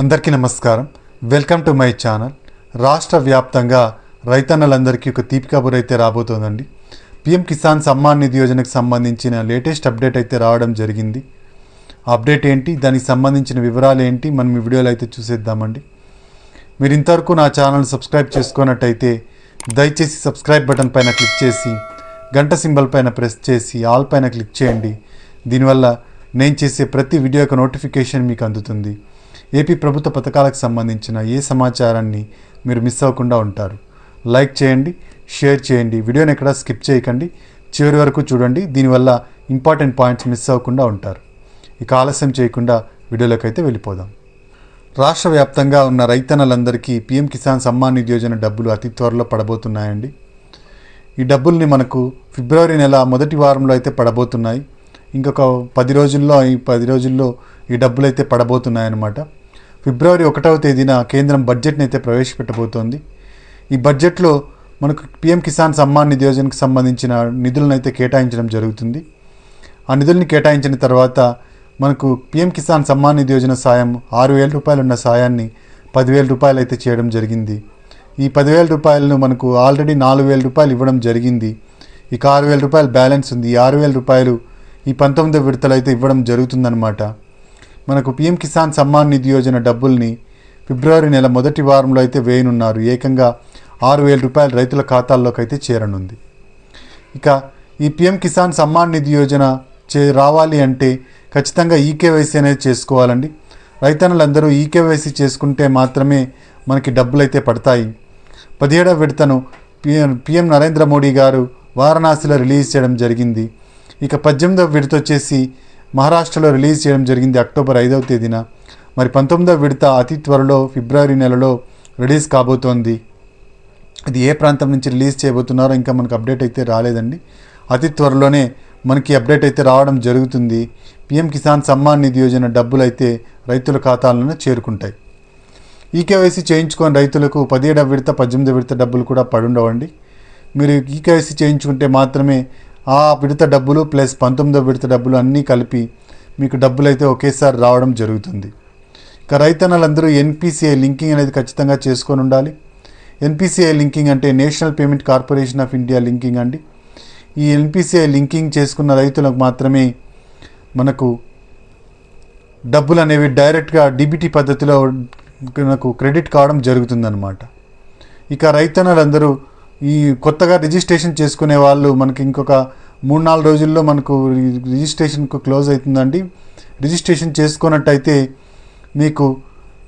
అందరికీ నమస్కారం. Welcome to my channel. రాష్ట్ర వ్యాప్తంగా రైతన్నలందరికీ ఒక తీపి కబురు అయితే రాబోతోందండి. పిఎం కిసాన్ సమ్మాన్ నిధి యోజనకు సంబంధించిన లేటెస్ట్ అప్డేట్ అయితే రావడం జరిగింది. అప్డేట్ ఏంటి? దానికి సంబంధించిన వివరాలు ఏంటి? మనం ఈ వీడియోలో అయితే చూసేద్దామండి. మీరు ఇంతవరకు నా ఛానల్ సబ్స్క్రైబ్ చేసుకున్నట్టయితే దయచేసి సబ్స్క్రైబ్ బటన్ పైన క్లిక్ చేసి గంట సింబల్ పైన ప్రెస్ చేసి ఆల్ పైన క్లిక్ చేయండి. దీనివల్ల నేను చేసే ప్రతి వీడియో యొక్క నోటిఫికేషన్ మీకు అందుతుంది. ఏపీ ప్రభుత్వ పథకాలకు సంబంధించిన ఏ సమాచారాన్ని మీరు మిస్ అవ్వకుండా ఉంటారు? లైక్ చేయండి షేర్ చేయండి. వీడియోని ఎక్కడ స్కిప్ చేయకండి. చివరి వరకు చూడండి. దీనివల్ల ఇంపార్టెంట్ పాయింట్స్ మిస్ అవ్వకుండా ఉంటారు. ఇక ఆలస్యం చేయకుండా వీడియోలోకి అయితే వెళ్ళిపోదాం. రాష్ట్ర వ్యాప్తంగా ఉన్న రైతన్నలందరికీ పీఎం కిసాన్ సమ్మాన్ నిధి యోజన డబ్బులు అతి త్వరలో పడబోతున్నాయండి. ఈ డబ్బుల్ని మనకు ఫిబ్రవరి నెల మొదటి వారంలో అయితే పడబోతున్నాయి. ఇంకొక పది రోజుల్లో ఈ పది రోజుల్లో ఈ డబ్బులు అయితే పడబోతున్నాయన్నమాట. ఫిబ్రవరి ఒకటవ తేదీన కేంద్రం బడ్జెట్ని అయితే ప్రవేశపెట్టబోతోంది. ఈ బడ్జెట్లో మనకు పీఎం కిసాన్ సమ్మాన్ నిధి యోజనకు సంబంధించిన నిధులను అయితే కేటాయించడం జరుగుతుంది. ఆ నిధుల్ని కేటాయించిన తర్వాత మనకు పీఎం కిసాన్ సమ్మాన్ నిధి యోజన సాయం ఆరు వేల రూపాయలు ఉన్న సాయాన్ని పదివేల రూపాయలు అయితే చేయడం జరిగింది. ఈ పదివేల రూపాయలను మనకు ఆల్రెడీ నాలుగు వేల రూపాయలు ఇవ్వడం జరిగింది. ఇక ఆరు వేల రూపాయలు బ్యాలెన్స్ ఉంది. ఈ ఆరు వేల రూపాయలు ఈ పంతొమ్మిదో విడతలు అయితే ఇవ్వడం జరుగుతుందన్నమాట. మనకు పీఎం కిసాన్ సమ్మాన్ నిధి యోజన డబ్బుల్ని ఫిబ్రవరి నెల మొదటి వారంలో అయితే వేయనున్నారు. ఏకంగా ఆరు వేల రూపాయలు రైతుల ఖాతాల్లోకి అయితే చేరనుంది. ఇక ఈ పీఎం కిసాన్ సమ్మాన్ నిధి యోజన చే రావాలి అంటే ఖచ్చితంగా ఈకేవైసీ అనేది చేసుకోవాలండి. రైతన్నులందరూ ఈకేవైసీ చేసుకుంటే మాత్రమే మనకి డబ్బులు అయితే పడతాయి. పదిహేడవ విడతను పిఎం పిఎం నరేంద్ర మోడీ గారు వారణాసిలో రిలీజ్ చేయడం జరిగింది. ఇక పద్దెనిమిదవ విడత వచ్చేసి మహారాష్ట్రలో రిలీజ్ చేయడం జరిగింది అక్టోబర్ ఐదవ తేదీన. మరి పంతొమ్మిదవ విడత అతి త్వరలో ఫిబ్రవరి నెలలో రిలీజ్ కాబోతోంది. ఇది ఏ ప్రాంతం నుంచి రిలీజ్ చేయబోతున్నారో ఇంకా మనకు అప్డేట్ అయితే రాలేదండి. అతి త్వరలోనే మనకి అప్డేట్ అయితే రావడం జరుగుతుంది. పిఎం కిసాన్ సమ్మాన్ నిధి యోజన డబ్బులు అయితే రైతుల ఖాతాలను చేరుకుంటాయి. ఈకేవైసీ చేయించుకొని రైతులకు పదిహేడవ విడత పద్దెనిమిదవ విడత డబ్బులు కూడా పడుండవండి. మీరు ఈకేవైసీ చేయించుకుంటే మాత్రమే ఆ విడత డబ్బులు ప్లస్ పంతొమ్మిదవ విడత డబ్బులు అన్నీ కలిపి మీకు డబ్బులు అయితే ఒకేసారి రావడం జరుగుతుంది. ఇక రైతన్నలందరూ ఎన్పిసిఐ లింకింగ్ అనేది ఖచ్చితంగా చేసుకొని ఉండాలి. ఎన్పిసిఐ లింకింగ్ అంటే national payment corporation of India linking అండి. ఈ ఎన్పిసిఐ లింకింగ్ చేసుకున్న రైతులకు మాత్రమే మనకు డబ్బులు అనేవి డైరెక్ట్గా డిబిటీ పద్ధతిలో మనకు క్రెడిట్ కావడం జరుగుతుందన్నమాట. ఇక రైతన్నలందరూ ఈ కొత్తగా రిజిస్ట్రేషన్ చేసుకునే వాళ్ళు మనకి ఇంకొక మూడు నాలుగు రోజుల్లో మనకు రిజిస్ట్రేషన్కు క్లోజ్ అవుతుందండి. రిజిస్ట్రేషన్ చేసుకున్నట్టయితే మీకు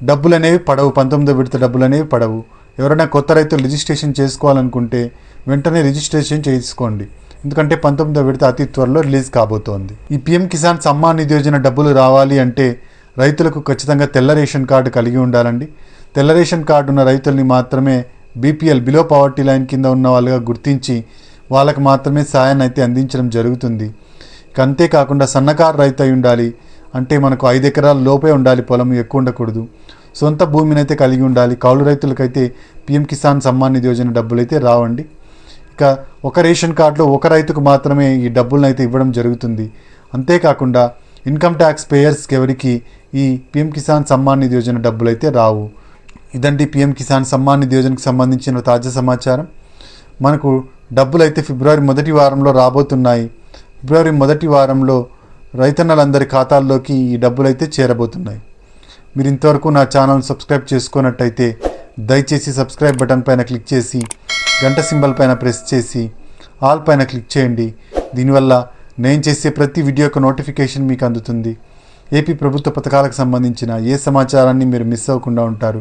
డబ్బులు అనేవి పడవు. పంతొమ్మిదో విడత డబ్బులు అనేవి పడవు. ఎవరైనా కొత్త రైతులు రిజిస్ట్రేషన్ చేసుకోవాలనుకుంటే వెంటనే రిజిస్ట్రేషన్ చేసుకోండి. ఎందుకంటే పంతొమ్మిదో విడత అతి త్వరలో రిలీజ్ కాబోతోంది. ఈ పిఎం కిసాన్ సమ్మాన్ నిధి యోజన డబ్బులు రావాలి అంటే రైతులకు ఖచ్చితంగా తెల్ల రేషన్ కార్డు కలిగి ఉండాలండి. తెల్ల రేషన్ కార్డు ఉన్న రైతుల్ని మాత్రమే బీపీఎల్ బిలో పవర్టీ లైన్ కింద ఉన్న వాళ్ళుగా గుర్తించి వాళ్ళకు మాత్రమే సాయాన్ని అయితే అందించడం జరుగుతుంది. అంతేకాకుండా సన్నకారు రైతు అయి ఉండాలి అంటే మనకు ఐదు ఎకరాల లోపే ఉండాలి పొలం ఎక్కువ ఉండకూడదు. సొంత భూమిని అయితే కలిగి ఉండాలి. కౌలు రైతులకైతే పిఎం కిసాన్ సమ్మాన్ నిధి యోజన డబ్బులు అయితే రావండి. ఇక ఒక రేషన్ కార్డులో ఒక రైతుకు మాత్రమే ఈ డబ్బులను అయితే ఇవ్వడం జరుగుతుంది. అంతేకాకుండా ఇన్కమ్ ట్యాక్స్ పేయర్స్కి ఎవరికి ఈ పిఎం కిసాన్ సమ్మాన్ నిధి యోజన డబ్బులు అయితే రావు. ఇదండి పిఎం కిసాన్ సమ్మాన్ నిధి యోజనకు సంబంధించిన తాజా సమాచారం. మనకు డబ్బులు అయితే ఫిబ్రవరి మొదటి వారంలో రాబోతున్నాయి. ఫిబ్రవరి మొదటి వారంలో రైతన్నలందరి ఖాతాల్లోకి ఈ డబ్బులు అయితే చేరబోతున్నాయి. మీరు ఇంతవరకు నా ఛానల్ సబ్స్క్రైబ్ చేసుకున్నట్టయితే దయచేసి సబ్స్క్రైబ్ బటన్ పైన క్లిక్ చేసి గంట సింబల్ పైన ప్రెస్ చేసి ఆల్ పైన క్లిక్ చేయండి. దీనివల్ల నేను చేసే ప్రతి వీడియో యొక్క నోటిఫికేషన్ మీకు అందుతుంది. ఏపీ ప్రభుత్వ పథకాలకు సంబంధించిన ఏ సమాచారాన్ని మీరు మిస్ అవ్వకుండా ఉంటారు?